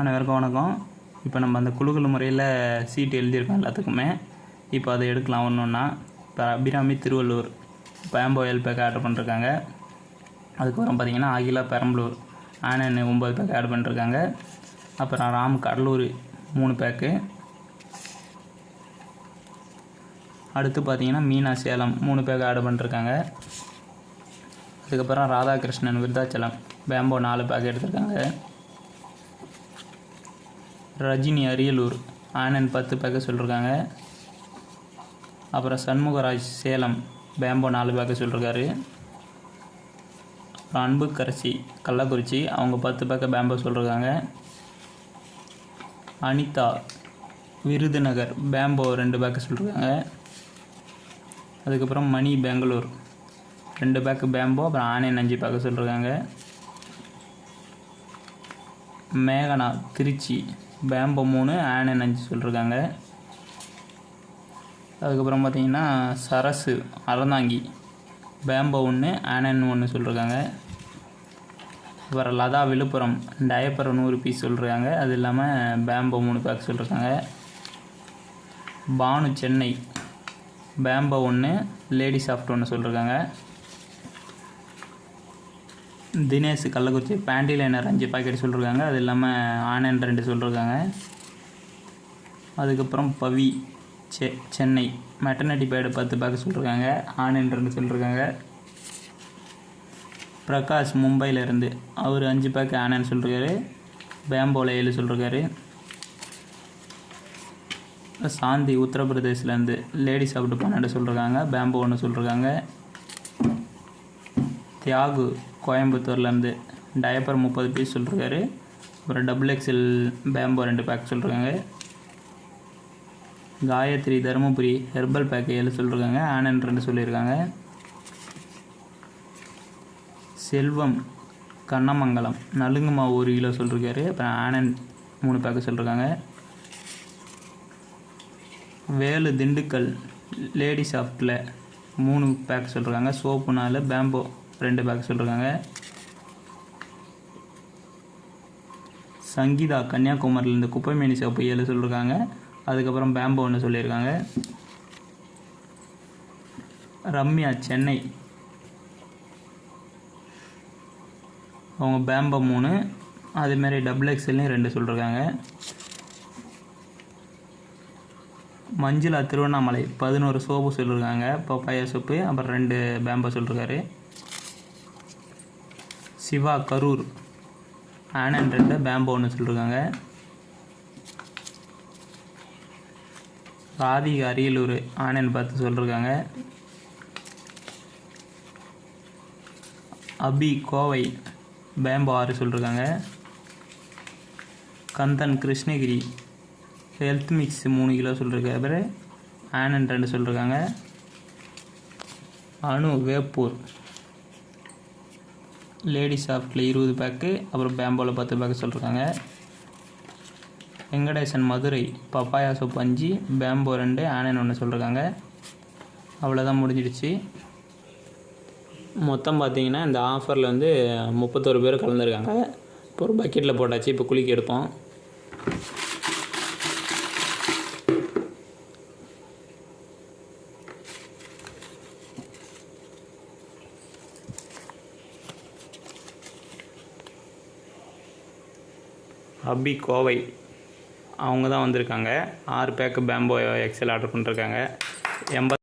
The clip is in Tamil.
அனைவருக்கும் வணக்கம். இப்போ நம்ம அந்த குழுக்கள் முறையில் சீட்டு எழுதியிருக்கோம் எல்லாத்துக்குமே. இப்போ அதை எடுக்கலாம் ஒன்று ஒன்றா இப்போ அபிராமி திருவள்ளூர் பேம்போ ஏழு பேக் ஆர்டர் பண்ணிருக்காங்க. அதுக்கப்புறம் பார்த்தீங்கன்னா அகிலா பெரம்பலூர் ஆனன் ஒம்பது பேக் ஆட் பண்ணிருக்காங்க. அப்புறம் ராம் கடலூர் மூணு பேக்கு. அடுத்து பார்த்தீங்கன்னா மீனா சேலம் மூணு பேக் ஆட் பண்ணிருக்காங்க. அதுக்கப்புறம் ராதாகிருஷ்ணன் விருதாச்சலம் பேம்போ நாலு பேக் எடுத்திருக்காங்க. ரஜினி அரியலூர். ஆனந்த் பத்து பேக்க சொல்லியிருக்காங்க அப்புறம் சண்முகராஜ் சேலம் பேம்போ நாலு பேக்க சொல்லியிருக்காரு அப்புறம் அன்புக்கரசி கள்ளக்குறிச்சி அவங்க பத்து பேக்க பேம்போ சொல்லியிருக்காங்க அனிதா விருதுநகர் பேம்போ ரெண்டு பேக்க சொல்லியிருக்காங்க அதுக்கப்புறம் மணி பெங்களூர் ரெண்டு பேக்கு பேம்போ அப்புறம் ஆனியன் அஞ்சு பேக்க சொல்லியிருக்காங்க மேகனா திருச்சி பேம்போ மூணு ஆனன் அஞ்சு சொல்லியிருக்காங்க அதுக்கப்புறம் பார்த்தீங்கன்னா சரசு அறந்தாங்கி. பேம்போ ஒன்று ஆனன் ஒன்று சொல்லியிருக்காங்க அப்புறம் லதா விழுப்புரம் டயப்பர் நூறு பீஸ் சொல்லியிருக்காங்க அது இல்லாமல் பேம்போ மூணு பேக் சொல்லியிருக்காங்க பானு சென்னை. பேம்போ ஒன்று லேடி சாஃப்ட் ஒன்று சொல்லியிருக்காங்க தினேஷ் கள்ளக்குறிச்சி பேண்டி லைனர் அஞ்சு பாக்கெட் சொல்லியிருக்காங்க அது இல்லாமல் ஆனன் ரெண்டு சொல்லியிருக்காங்க அதுக்கப்புறம் பவி செ சென்னை மெட்டர்னிட்டி பேடு பத்து பேக் சொல்லியிருக்காங்க ஆனன் ரெண்டு சொல்லியிருக்காங்க பிரகாஷ் மும்பையிலேருந்து அவர் அஞ்சு பேக் ஆனன் சொல்லியிருக்காரு பேம்போல ஏழு சொல்லியிருக்காரு சாந்தி உத்தரப்பிரதேஷ்லேருந்து லேடி சாப்பிட்டு பன்னெண்டு சொல்லியிருக்காங்க பேம்போ ஒன்று சொல்லியிருக்காங்க தியாகு கோயம்புத்தூர்லேருந்து டயப்பர் முப்பது பீஸ் சொல்லியிருக்காரு அப்புறம் டபுள் எக்ஸல் பேம்போ ரெண்டு பேக் சொல்லியிருக்காங்க காயத்ரி தருமபுரி ஹெர்பல் பேக் ஏழு சொல்லியிருக்காங்க ஆனன் ரெண்டு சொல்லியிருக்காங்க செல்வம் கண்ணமங்கலம் நலுங்கு மாவு ஒரு கிலோ சொல்லியிருக்காரு அப்புறம் ஆனன் மூணு பேக்கு சொல்லியிருக்காங்க வேலு திண்டுக்கல் லேடி சாஃப்ட்டில் மூணு பேக் சொல்லியிருக்காங்க சோப்பு நாலு பேம்போ ரெண்டு பேக் சொல்லியிருக்காங்க சங்கீதா கன்னியாகுமரியிலேருந்து குப்பைமேனி சிவப்பு ஏழு சொல்லியிருக்காங்க அதுக்கப்புறம் பேம்போ ஒன்று சொல்லியிருக்காங்க ரம்யா சென்னை. அவங்க பேம்போ மூணு அதுமாரி டபுள் எக்ஸ்எல்லையும் ரெண்டு சொல்லியிருக்காங்க மஞ்சுளா திருவண்ணாமலை பதினோரு சோப்பு சொல்லியிருக்காங்க பப்பாயா சோப்பு அப்புறம் ரெண்டு பேம்போ சொல்லியிருக்காரு சிவா கரூர். ஆனன் பேம்போன்னு சொல்லியிருக்காங்க ராதிகா அரியலூர் ஆனன் பார்த்து சொல்லியிருக்காங்க அபி கோவை பேம்போ ஆறு சொல்லியிருக்காங்க கந்தன் கிருஷ்ணகிரி ஹெல்த் மிக்ஸ் மூணு கிலோ சொல்லியிருக்காரு ஆனன் ரெண்டு சொல்லியிருக்காங்க அணு வேப்பூர். லேடி சாஃப்டில் இருபது பேக்கு அப்புறம் பேம்போவில் பத்து பேக்கு சொல்லியிருக்காங்க வெங்கடேசன் மதுரை பப்பாயா சோப்பு அஞ்சு பேம்போ ரெண்டு ஆனன் ஒன்று சொல்லியிருக்காங்க அவ்வளோதான் முடிஞ்சிடுச்சு. மொத்தம் பார்த்தீங்கன்னா இந்த ஆஃபரில் வந்து முப்பத்தோரு பேர் கலந்துருக்காங்க. இப்போ ஒரு பக்கெட்டில் போட்டாச்சு இப்போ குளிக்க எடுப்போம் அபி கோவை. அவங்க தான் வந்திருக்காங்க. ஆறு பேக்கு பேம்போ எக்ஸல் ஆர்டர் பண்ணிருக்காங்க. எண்பத்